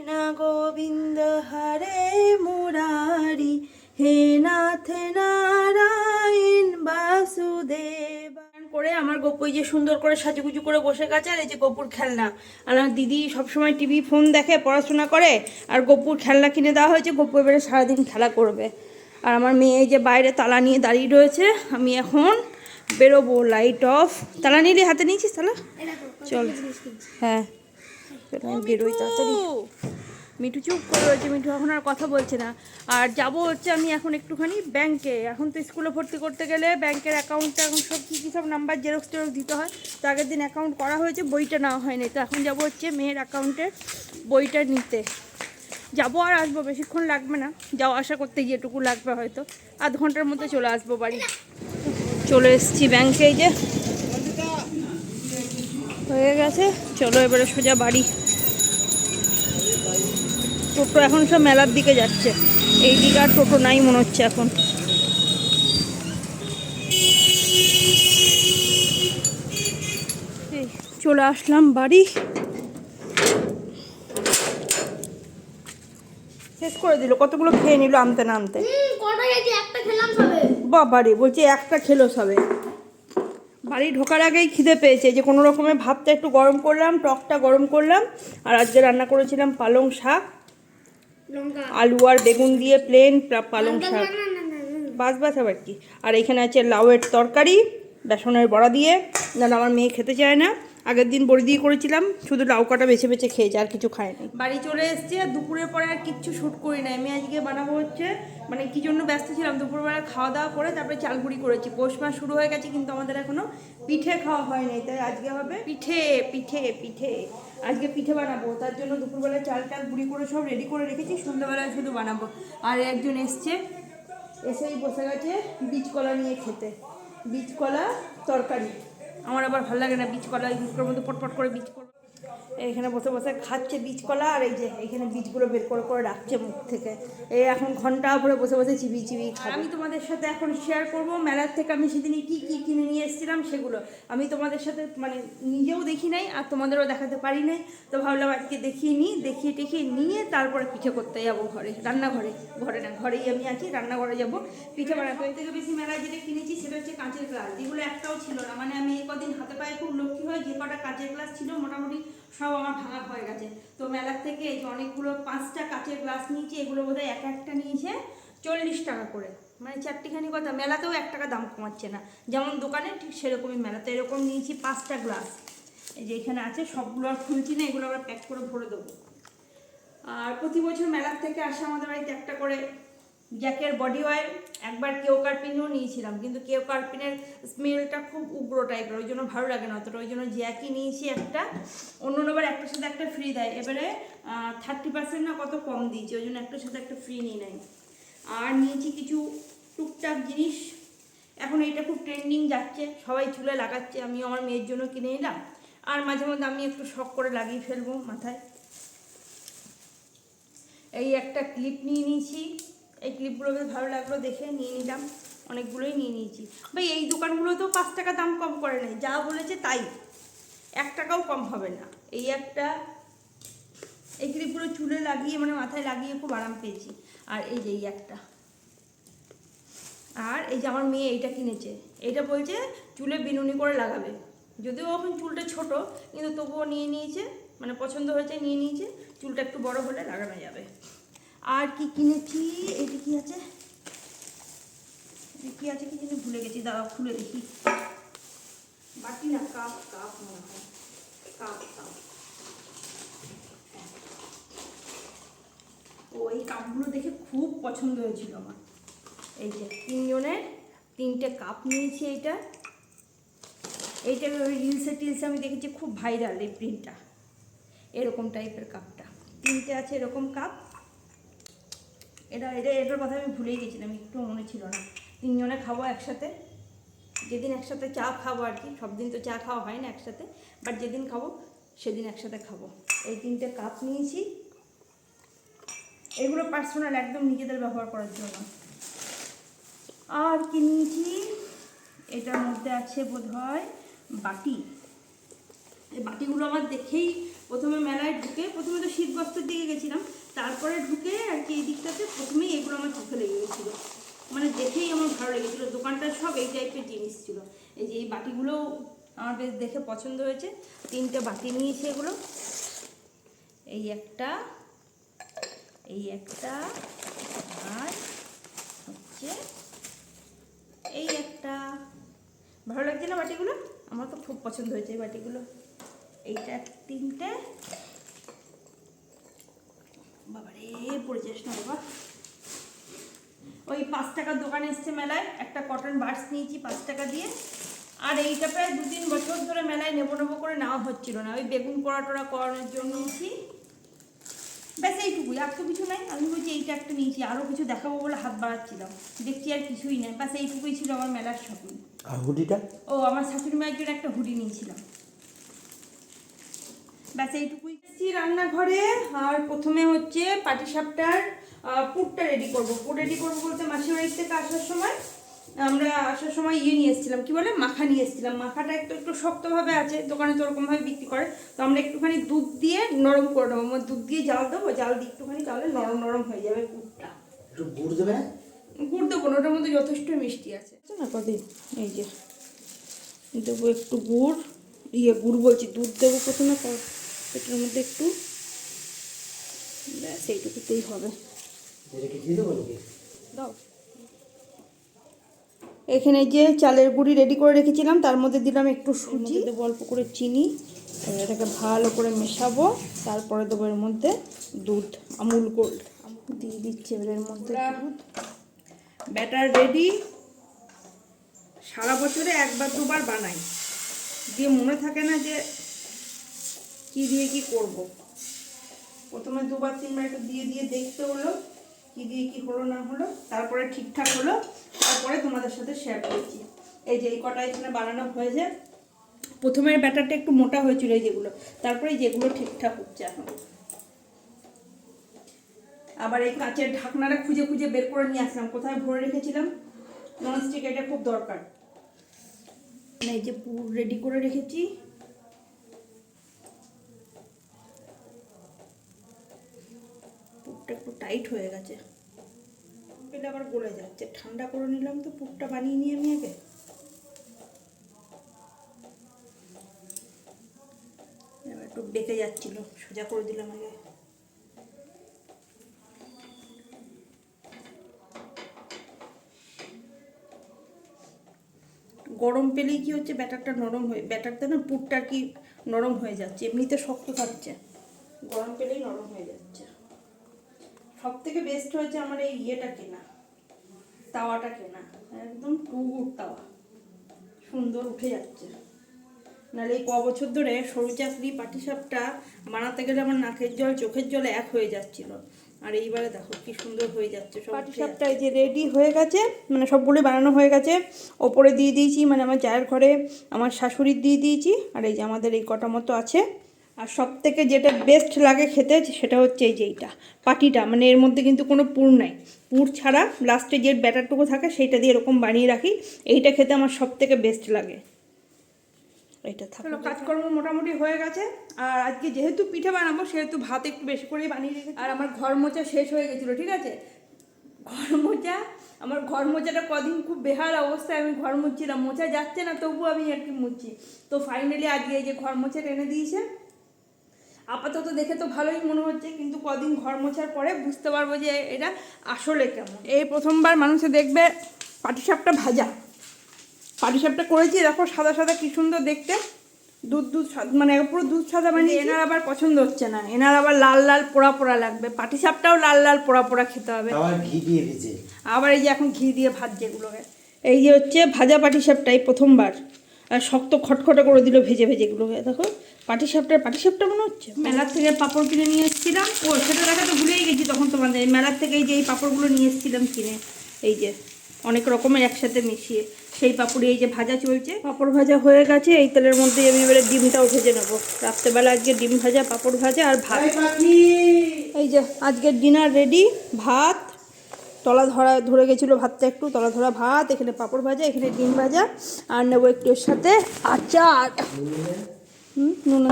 কৃষ্ণ গোবিন্দ হরে মুরারি হে নাথ নারায়ণ বাসুদেব। করে আমার গপু এই যে সুন্দর করে সাজুগুজু করে বসে গেছে আর এই যে গপুর খেলনা। আর আমার দিদি সবসময় টিভি ফোন দেখে পড়াশোনা করে আর গপুর খেলনা কিনে দেওয়া হয়েছে গপু এবারে সারাদিন খেলা করবে। আর আমার মেয়ে এই যে বাইরে তালা নিয়ে দাঁড়িয়ে রয়েছে আমি এখন বেরোবো লাইট অফ তালা নিলে হাতে নিয়েছিস তালা? চল। হ্যাঁ। চল আমি বেরোই তাড়াতাড়ি। মিঠু চুপ করে রয়েছে মিঠু এখন আর কথা বলছে না। আর যাব হচ্ছে আমি এখন একটুখানি ব্যাংকে। এখন তো স্কুলে ভর্তি করতে গেলে ব্যাংকের অ্যাকাউন্টটা এখন সব কী কী সব নাম্বার জেরক্স টেরক্স দিতে হয়। তো আগের দিন অ্যাকাউন্ট করা হয়েছে বইটা নেওয়া হয়নি। তো এখন যাব হচ্ছে মেয়ের অ্যাকাউন্টের বইটা নিতে। যাব আর আসব বেশিক্ষণ লাগবে না। যাওয়া আসা করতে গিয়ে এটুকু লাগবে হয়তো। আধ ঘণ্টার মধ্যে চলে আসব বাড়ি। চলে এসেছি ব্যাংকে যে হয়ে গেছে। চলো এবারে সোজা বাড়ি। টোটো এখন সব মেলার দিকে যাচ্ছে। এই দিকে আর টোটো নাই মনে হচ্ছে এখন। চলে আসলাম বাড়ি। শেষ করে দিল কতগুলো খেয়ে নিল আনতে না আনতে। বাবারে বলছি একটা খেলো সবে। বাড়ি ঢোকার আগেই খিদে পেয়েছে যে কোনো রকমের ভাতটা একটু গরম করলাম টকটা গরম করলাম আর আজকে রান্না করেছিলাম পালং শাক আলু আর বেগুন দিয়ে প্লেন পালং শাক। বাস বাস আবার কি? আর এখানে আছে লাউয়ের তরকারি বেসনের বড়া দিয়ে না আমার মেয়ে খেতে চায় না। আগের দিন বড়ি দিয়ে করেছিলাম, শুধু লাউকাটা বেছে বেছে খেয়েছে, আর কিছু খায়নি। বাড়ি চলে এসেছি আর দুপুরের পরে আর কিচ্ছু শ্যুট করি নাই আমি আজকে বানাবো হচ্ছে মানে কি জন্য ব্যস্ত ছিলাম, দুপুরবেলা খাওয়া দাওয়া করে তারপরে চালগুড়ি করেছি। পৌষ মাস শুরু হয়ে গেছে, কিন্তু আমাদের এখনও পিঠে খাওয়া হয়নি, তাই আজকে হবে পিঠে পিঠে পিঠে। আজকে পিঠে বানাবো, তার জন্য দুপুরবেলা চাল টাল গুঁড়ি করে সব রেডি করে রেখেছি সন্ধ্যাবেলায় শুধু বানাবো। আর একজন এসছে, এসেই বসে গেছে বীজ কলা নিয়ে খেতে বীজ কলা তরকারি। আমার আবার ভালো লাগে না বীজ কলা ওই মুখের মধ্যে পটপট করে বীজ কলা এখানে বসে বসে খাচ্ছে বীজ কলা আর এই যে এখানে বীজগুলো বের করে করে রাখছে মুখ থেকে। এই এখন ঘণ্টা ভরে বসে বসে চিবি চিবি আমি তোমাদের সাথে এখন শেয়ার করব। মেলার থেকে আমি সেদিনই কি কি কিনে নিয়ে এসেছিলাম সেগুলো। আমি তোমাদের সাথে মানে নিজেও দেখি নাই আর তোমাদেরও দেখাতে পারি নাই। তো ভাবলাম আজকে দেখিয়ে নিই দেখিয়ে টেখিয়ে নিয়ে তারপরে পিঠে করতে যাব ঘরে রান্নাঘরে ঘরে না ঘরেই আমি আছি রান্নাঘরে যাব। পিঠে বানাতে। থেকে বেশি মেলায় যেটা কিনেছি সেটা হচ্ছে কাঁচের গ্লাস। যেগুলো একটাও ছিল না। মানে আমি এই কদিন হাতে পায়ে খুব লক্ষ্মী হয় যে কটা কাঁচের গ্লাস ছিল মোটামুটি সব আমার ভাঙা হয়ে গেছে। তো মেলার থেকে এই যে অনেকগুলো পাঁচটা কাঁচের গ্লাস নিয়েছি, এগুলো বোধহয় এক একটা নিয়েছে চল্লিশ টাকা করে। মানে চারটিখানি কথা, মেলাতেও এক টাকা দাম কমাচ্ছে না। যেমন দোকানে ঠিক সেরকমই মেলাতে এরকম নিয়েছি পাঁচটা গ্লাস। এই যে এখানে আছে সবগুলো, আর খুলছি না, এগুলো আবার প্যাক করে ভরে দেবো। আর প্রতি বছর মেলার থেকে আসে আমাদের বাড়িতে একটা করে জ্যাকের বডি অয়েল একবার কেউ কার্পিনও নিয়েছিলাম, কিন্তু কেউ কার্পিনের স্মেলটা খুব উগ্র টাইপের ওই জন্য ভালো লাগে না অতটা, ওই জন্য জ্যাকই নিয়েছি একটা, অন্য এবার একটার সাথে একটা ফ্রি দেয়, এবারে থার্টি পার্সেন্ট না কত কম দিয়েছি, ওই জন্য একটার সাথে একটা ফ্রি নিয়ে নেয়। আর নিয়েছি কিছু টুকটাক জিনিস, এখন এইটা খুব ট্রেন্ডিং যাচ্ছে, সবাই চুলে লাগাচ্ছে, আমি আমার মেয়ের জন্য কিনে নিলাম, আর মাঝে মধ্যে আমি একটু শখ করে লাগিয়ে ফেলব মাথায়। এই একটা ক্লিপ নিয়ে নিয়েছি। এই ক্লিপগুলো বেশ ভালো লাগল দেখে, নিয়ে নিলাম। অনেকগুলোই নিয়ে নিয়েছি। ভাই, এই দোকানগুলো তো পাঁচ টাকা দাম কম করে নেই। যা বলেছে তাই। এক টাকাও কম হবে না। এই একটা, এই ক্লিপগুলো চুলে লাগিয়ে মানে মাথায় লাগিয়ে খুব আরাম পেয়েছি। আর এই যে এই একটা। আর এই যে আমার মেয়ে এইটা কিনেছে। এইটা বলছে চুলে বিনুনি করে লাগাবে। যদিও এখন চুলটা ছোট, কিন্তু তবুও নিয়ে নিয়েছে। মানে পছন্দ হয়েছে, নিয়ে নিয়েছে। চুলটা একটু বড় হলে লাগানো যাবে। আর কি কিনেছি? এটা কি আছে? কি আছে কি জানি, ভুলে গেছি দাদা খুলে দেখি। বাটি না, কাপ কাপ মনে হয়। Cup cup. ও, এই কাপগুলো দেখে খুব পছন্দ হয়েছিল আমার। এই যে, তিনজনের তিনটে কাপ নিয়েছি এইটা। এইটা ওই রিলসে টিলসে আমি দেখেছি, খুব ভাইরাল এই প্রিন্টটা এরকম টাইপের কাপটা। তিনটে আছে এরকম কাপ। এটা এটা, এটার কথা আমি ভুলেই গেছিলাম, একটু মনে ছিল না। তিনজনে খাব একসাথে। যেদিন একসাথে চা খাব আর কি, সব দিন তো চা খাওয়া হয় না একসাথে বাট যেদিন খাব, সেদিন একসাথে খাব। এই তিনটে কাপ নিয়েছি। এগুলো পার্সোনাল একদম নিজেদের ব্যবহার করার জন্য। আর কি নিয়েছি? এটার মধ্যে আছে বোধ হয় বাটি। এই বাটিগুলো আমার দেখেই প্রথমে মেলায় ঢুকে, প্রথমে তো শীত বস্ত্রের দিকে গেছিলাম তারপরে ঢুকে আর কি এই দিকটাতে প্রথমেই এগুলো আমার চোখে লেগে গেছিল। মানে দেখেই আমার ভালো লেগেছিলো। দোকানটা সব এই টাইপের জিনিস ছিল। এই যে এই বাটিগুলো আমার বেশ দেখে পছন্দ হয়েছে। তিনটে বাটি নিয়েছে এগুলো। এই একটা এই একটা, আর হচ্ছে এই একটা। ভালো লাগছে না বাটিগুলো? আমার তো খুব পছন্দ হয়েছে এই বাটিগুলো। এইটা তিনটে বাবারে পড়ে যাস না বাবা। ওই পাঁচ টাকার দোকানে এসছে মেলায় একটা কটন বার্ডস নিয়েছি পাঁচ টাকা দিয়ে। আর এইটা প্রায় দু তিন বছর ধরে মেলায় নেব নেব করে নেওয়া হচ্ছিল না। ওই বেগুন পোড়া টোড়া করানোর জন্য নিয়েছি। ব্যাস এইটুকুই। আর তো কিছু নাই। আমি বলছি এইটা একটা নিয়েছি। আরও কিছু দেখাবো বলে হাত বাড়াচ্ছিলাম। দেখছি আর কিছুই নেই। ব্যাস এইটুকুই ছিল আমার মেলার শপিং আর হুডিটা? ও আমার শাশুড়ি মায়ের জন্য একটা হুডি নিয়েছিলাম। ব্যাস এইটুকুই এসেছি রান্নাঘরে। আর প্রথমে হচ্ছে পাটিসাপটার পুরটা রেডি করব। পুর রেডি করব বলতে মাসির বাড়ির থেকে আসার সময় আমরা আসার সময় ইয়ে নিয়ে এসেছিলাম কি বলে? মাখা নিয়ে এসেছিলাম। মাখাটা একটু একটু শক্তভাবে আছে দোকানে তো ওরকমভাবে বিক্রি করে। তো আমরা একটুখানি দুধ দিয়ে নরম করে নেব। মানে দুধ দিয়ে জাল দেবো জাল দিয়ে একটুখানি তাহলে নরম নরম হয়ে যাবে পুরটা। একটু গুড় দেবে? গুড় দেবো না ওটার মধ্যে যথেষ্ট মিষ্টি আছে। না কদিন? এই যে দেবো একটু গুড়। ইয়ে গুড় বলছি দুধ দেবো প্রথমে এটার মধ্যে একটু ব্যাস এইটুকুতেই হবে। দাও। এখানে যে চালের গুঁড়ি রেডি করে রেখেছিলাম তার মধ্যে দিলাম একটু সুজি। দেবো অল্প করে চিনি। এটাকে ভালো করে মেশাবো। তারপরে দেবো এর মধ্যে দুধ আমুল গোল্ড। দিয়ে দিচ্ছি এবার এর মধ্যে দুধ। ব্যাটার রেডি সারা বছরে একবার দুবার বানাই। দিয়ে মনে থাকে না যে কি দিয়ে কি করব। প্রথমে দুবার, তিনবার একটু দিয়ে দিয়ে দেখতে হলো, কি দিয়ে কি হলো, না হলো, তারপরে ঠিকঠাক হলো, তারপরে তোমাদের সাথে শেয়ার করছি। এই যে এই কটা এখানে বানানো হয়েছে, প্রথমের ব্যাটারটা একটু মোটা হয়েছিল এই যেগুলো, তারপরে যেগুলো ঠিকঠাক হচ্ছে এখন। আবার এই কাঁচের ঢাকনাটা খুঁজে খুঁজে বের করে নিয়ে আসলাম, কোথায় ভরে রেখেছিলাম? ননস্টিক এটা খুব দরকার। এই যে পুর রেডি করে রেখেছি পুরটা একটু টাইট হয়ে গেছে। পেলে আবার গলে যাচ্ছে। ঠান্ডা করে নিলাম তো, পুরটা বানিয়ে নিয়ে আমি আগে। একটু বেঁকে যাচ্ছিল, সোজা করে দিলাম আগে। গরম পেলেই কি হচ্ছে, ব্যাটারটা নরম হয়ে, ব্যাটারটা না পুরটা কি নরম হয়ে যাচ্ছে, এমনিতে শক্ত থাকছে। গরম পেলেই নরম হয়ে যাচ্ছে। সব থেকে বেস্ট হয়েছে আমার এই ইয়েটা কেনা তাওয়াটা কেনা একদম টুগুর তাওয়া সুন্দর উঠে যাচ্ছে। নাহলে এই ক বছর ধরে সরু চাকরি পাটিসাপটা বানাতে গেলে আমার নাকের জল চোখের জল এক হয়ে যাচ্ছিল। আর এইবারে দেখো কি সুন্দর হয়ে যাচ্ছে সব পাটিসাপটা এই যে রেডি হয়ে গেছে মানে সবগুলোই বানানো হয়ে গেছে। ওপরে দিয়ে দিয়েছি মানে আমার চায়ের ঘরে আমার শাশুড়ির দিয়ে দিয়েছি আর এই যে আমাদের এই কটা মতো আছে। আর সব থেকে যেটা বেস্ট লাগে খেতে সেটা হচ্ছে এই যে এইটা পাটিটা মানে এর মধ্যে কিন্তু কোনো পুর নাই। পুর ছাড়া লাস্টে যে ব্যাটারটুকু থাকে সেইটা দিয়ে এরকম বানিয়ে রাখি এইটা খেতে আমার সব থেকে বেস্ট লাগে এটা থাকল কাজকর্ম মোটামুটি হয়ে গেছে আর আজকে যেহেতু পিঠে বানাবো সেহেতু ভাত একটু বেশি করেই বানিয়ে রেখেছি আর আমার ঘর মোচা শেষ হয়ে গেছিল ঠিক আছে? ঘর মোচা আমার ঘর মোচাটা কদিন খুব বেহাল অবস্থায় আমি ঘর মুছছিলাম মোচা যাচ্ছে না তবুও আমি আর কি মুছছি। তো ফাইনালি আজকে এই যে ঘর মোচা এনে দিয়েছে আপাতত দেখে তো ভালোই মনে হচ্ছে কিন্তু কদিন ঘর মোছার পরে বুঝতে পারব যে এটা আসলে কেমন। এই প্রথমবার মানুষে দেখবে পাটিসাপটা ভাজা। পাটিসাপটা করেছি দেখো সাদা সাদা কি সুন্দর দেখতে। দুধ দুধ সাদ- মানে পুরো দুধ সাদা মানে এনার আবার পছন্দ হচ্ছে না। এনার আবার লাল লাল পোড়া পোড়া লাগবে। পাটিসাপটাও লাল লাল পোড়া পোড়া খেতে হবে। আবার ঘি দিয়ে ভেজে। আবার এই যে এখন ঘি দিয়ে ভাজছে এগুলোকে এই যে হচ্ছে ভাজা পাটিসাপটা এই প্রথমবার। শক্ত খটখটে করে দিল ভেজে ভেজে এগুলোকে দেখো পাটিসাপটার পাটিসাপটা মনে হচ্ছে? মেলার থেকে পাঁপড় কিনে নিয়ে এসেছিলাম। ও সেটা দেখা তো ভুলেই গেছি তখন তোমাদের। এই মেলার থেকে এই যে এই পাঁপড়গুলো নিয়ে এসেছিলাম কিনে এই যে অনেক রকমের একসাথে মিশিয়ে। সেই পাপড়ি এই যে ভাজা চলছে। পাঁপড় ভাজা হয়ে গেছে এই তেলের মধ্যে আমি এবারে ডিমটাও ভেজে নেব। রাত্রেবেলা আজকে ডিম ভাজা পাঁপড় ভাজা আর ভাত। এই এই যে আজকের ডিনার রেডি ভাত তলা ধরা ধরে গেছিল ভাতটা একটু, তলা ধরা ভাত, এখানে পাঁপড় ভাজা, এখানে ডিম ভাজা, আর নেব একটু সাথে আচার হুম, নুন।